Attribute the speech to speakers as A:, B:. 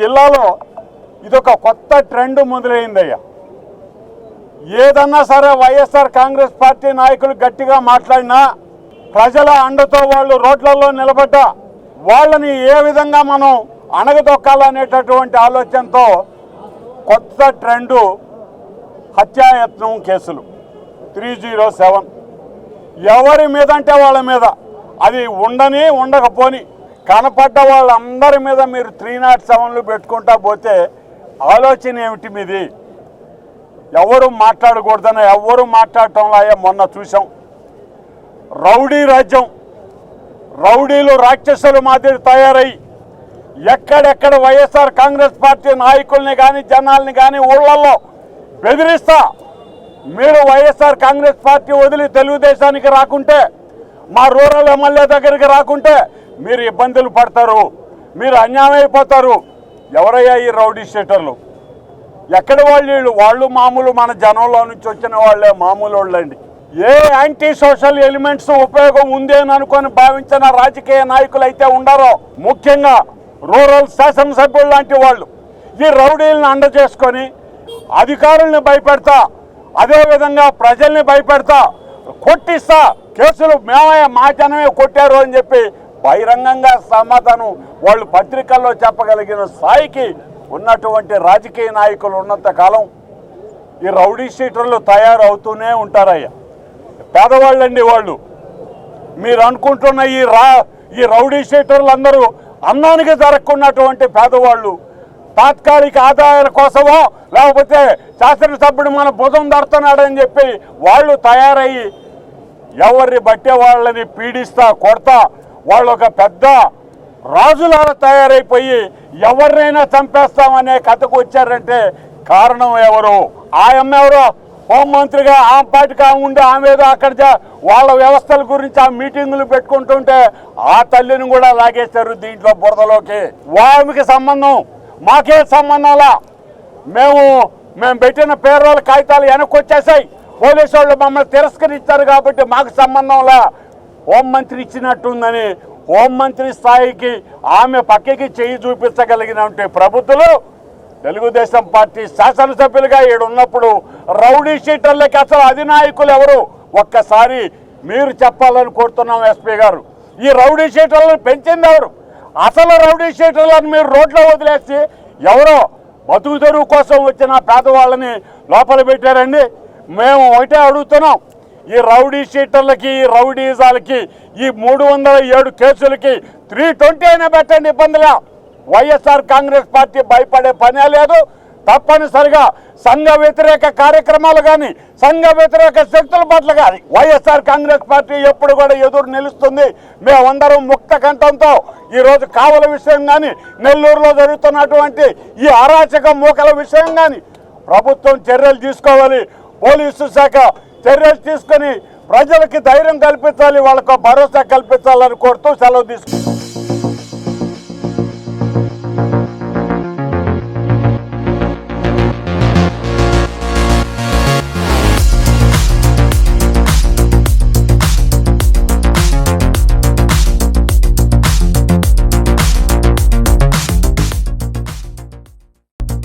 A: జిల్లాలో ఇదొక కొత్త ట్రెండ్ మొదలైందయ్యా. ఏదన్నా సరే వైఎస్ఆర్ కాంగ్రెస్ పార్టీ నాయకులు గట్టిగా మాట్లాడినా ప్రజల అండతో వాళ్ళు రోడ్లలో నిలబడ్డా వాళ్ళని ఏ విధంగా మనం అణగదొక్కాలనేటటువంటి ఆలోచనతో కొత్త ట్రెండు హత్యాయత్నం కేసులు. Three zero seven. ఎవరి మీద అంటే వాళ్ళ మీద. అది ఉండని ఉండకపోని కనపడ్డ వాళ్ళందరి మీద మీరు త్రీ నాట్ సెవెన్లు పెట్టుకుంటా పోతే ఆలోచన ఏమిటి మీది? ఎవరు మాట్లాడకూడదని ఎవరు మాట్లాడటంలో అయ్యా మొన్న చూసాం రౌడీ రాజ్యం. రౌడీలు రాక్షసులు మాదిరి తయారై ఎక్కడెక్కడ వైఎస్ఆర్ కాంగ్రెస్ పార్టీ నాయకుల్ని కానీ జనాల్ని కానీ ఊళ్ళల్లో బెదిరిస్తా. మీరు వైఎస్ఆర్ కాంగ్రెస్ పార్టీ వదిలి తెలుగుదేశానికి రాకుంటే మా రూరల్ ఎమ్మెల్యే దగ్గరికి రాకుంటే మీరు ఇబ్బందులు పడతారు మీరు అన్యాయం అయిపోతారు. ఎవరయ్యా ఈ రౌడీ షీటర్లు? ఎక్కడ వాళ్ళు వీళ్ళు? వాళ్ళు మామూలు మన జనంలో నుంచి వచ్చిన వాళ్ళే మామూలు వాళ్ళండి. ఏ యాంటీ సోషల్ ఎలిమెంట్స్ ఉపయోగం ఉంది అని అనుకొని భావించిన రాజకీయ నాయకులు అయితే ఉండారో? ముఖ్యంగా రూరల్ శాసనసభ్యులు లాంటి వాళ్ళు. ఈ రౌడీలను అండ చేసుకొని అధికారుల్ని భయపెడతా అదేవిధంగా ప్రజల్ని భయపెడతా కొట్టిస్తా. కేసులు మేమే మా జనమే కొట్టారు అని చెప్పి బహిరంగంగా సమాధానం వాళ్ళు పత్రికల్లో చెప్పగలిగిన స్థాయికి ఉన్నటువంటి రాజకీయ నాయకులు ఉన్నంత కాలం ఈ రౌడీ షీటర్లు తయారవుతూనే ఉంటారయ్యా. పేదవాళ్ళండి వాళ్ళు. మీరు అనుకుంటున్న ఈ రా ఈ రౌడీ షీటర్లు అందరూ అన్నానికి జరగకున్నటువంటి పేదవాళ్ళు తాత్కాలిక ఆదాయాల కోసమో లేకపోతే శాసనసభ్యుడు మన భుజం దడుతున్నాడని చెప్పి వాళ్ళు తయారయ్యి ఎవరిని బట్టే వాళ్ళని పీడిస్తా కొడతా వాళ్ళు ఒక పెద్ద రాజులాగా తయారైపోయి ఎవరినైనా చంపేస్తామనే కథకు వచ్చారంటే కారణం ఎవరు? ఆయమ్మ ఎవరో? హోంమంత్రిగా ఆ పార్టీగా ఉండి ఆమె ఏదో అక్కడ వాళ్ళ వ్యవస్థల గురించి ఆ మీటింగులు పెట్టుకుంటుంటే ఆ తల్లిని కూడా లాగేశారు దీంట్లో బురదలోకి. వామికి సంబంధం. మాకే సంబంధంలా మేము మేము పెట్టిన పేరోళ్ళ కాగితాలు వెనక్కి వచ్చేసాయి. పోలీసు వాళ్ళు మమ్మల్ని తిరస్కరించారు కాబట్టి మాకు సంబంధంలా హోంమంత్రి ఇచ్చినట్టుందని హోంమంత్రి స్థాయికి ఆమె పక్కకి చేయి చూపించగలిగినటువంటి ప్రభుత్వాలు తెలుగుదేశం పార్టీ శాసనసభ్యులుగా ఈడున్నప్పుడు రౌడీ షీటర్లకి అసలు అధినాయకులు ఎవరు? ఒక్కసారి మీరు చెప్పాలని కోరుతున్నాం ఎస్పీ గారు. ఈ రౌడీ షీటర్లను పెంచింది ఎవరు? అసలు రౌడీ షీటర్లను మీరు రోడ్లో వదిలేసి ఎవరో బతుకు తెరువు కోసం వచ్చిన పేదవాళ్ళని లోపల పెట్టారండి. మేము ఒకటే అడుగుతున్నాం. ఈ రౌడీ షీటర్లకి ఈ రౌడీజాలకి ఈ మూడు వందల ఏడు కేసులకి త్రీ ట్వంటీ అయినా పెట్టండి ఇబ్బందిలా. వైఎస్ఆర్ కాంగ్రెస్ పార్టీ భయపడే పనే లేదు. తప్పనిసరిగా సంఘ వ్యతిరేక కార్యక్రమాలు కానీ సంఘ వ్యతిరేక శక్తుల పట్ల కానీ వైఎస్ఆర్ కాంగ్రెస్ పార్టీ ఎప్పుడు కూడా ఎదురు నిలుస్తుంది. మేమందరం ముక్త కంఠంతో ఈరోజు కావల విషయం కానీ నెల్లూరులో జరుగుతున్నటువంటి ఈ అరాచక మూకల విషయం కానీ ప్రభుత్వం చర్యలు తీసుకోవాలి. పోలీసు శాఖ చర్యలు తీసుకొని ప్రజలకి ధైర్యం కల్పించాలి వాళ్ళకు భరోసా కల్పించాలని కోరుతూ సెలవు తీసుకుంటాం